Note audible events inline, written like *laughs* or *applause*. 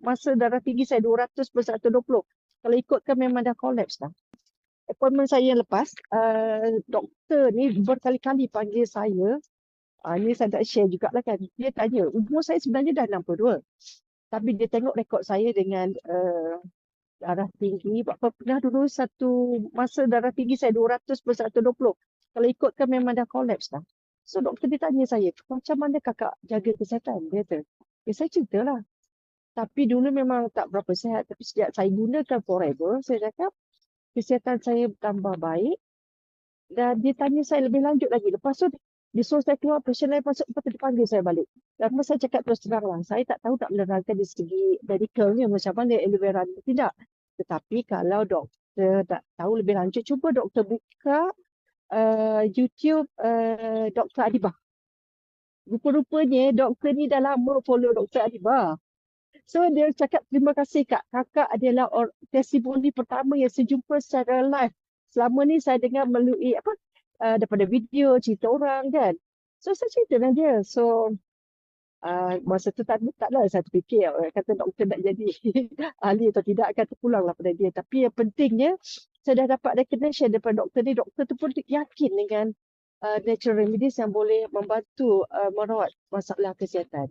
masa darah tinggi saya 200 per 120. Kalau ikutkan memang dah collapse dah. Appointment saya yang lepas, uh, doktor ni berkali-kali panggil saya. Uh, ni saya tak share jugalah kan. Dia tanya, umur saya sebenarnya dah 62. Tapi dia tengok rekod saya dengan uh, darah tinggi. Apa pernah dulu satu masa darah tinggi saya 200 per 120. Kalau ikutkan memang dah collapse dah. So doktor dia tanya saya, macam mana kakak jaga kesihatan? Dia kata, ya saya ceritalah. Tapi dulu memang tak berapa sihat. Tapi sejak saya gunakan forever, saya cakap, kesihatan saya bertambah baik. Dan dia tanya saya lebih lanjut lagi. Lepas tu, dia suruh saya keluar passion lain masuk, lepas tu dia panggil saya balik. Dan saya cakap terus terang lah, saya tak tahu nak menerangkan dari segi medicalnya macam mana aloe vera ni. Tidak. Tetapi kalau doktor tak tahu lebih lanjut, cuba doktor buka uh, YouTube uh, Dr. Adibah. Rupa-rupanya doktor ni dah lama follow Dr. Adibah. So dia cakap terima kasih kak. Kakak adalah or- testimoni pertama yang sejumpa secara live. Selama ni saya dengar melalui apa uh, daripada video cerita orang kan. So saya cerita dengan dia. So uh, masa tu tak tak lah saya terfikir kata doktor nak jadi *laughs* ahli atau tidak akan terpulanglah pada dia. Tapi yang pentingnya saya dah dapat recognition daripada doktor ni. Doktor tu pun yakin dengan uh, natural remedies yang boleh membantu uh, merawat masalah kesihatan.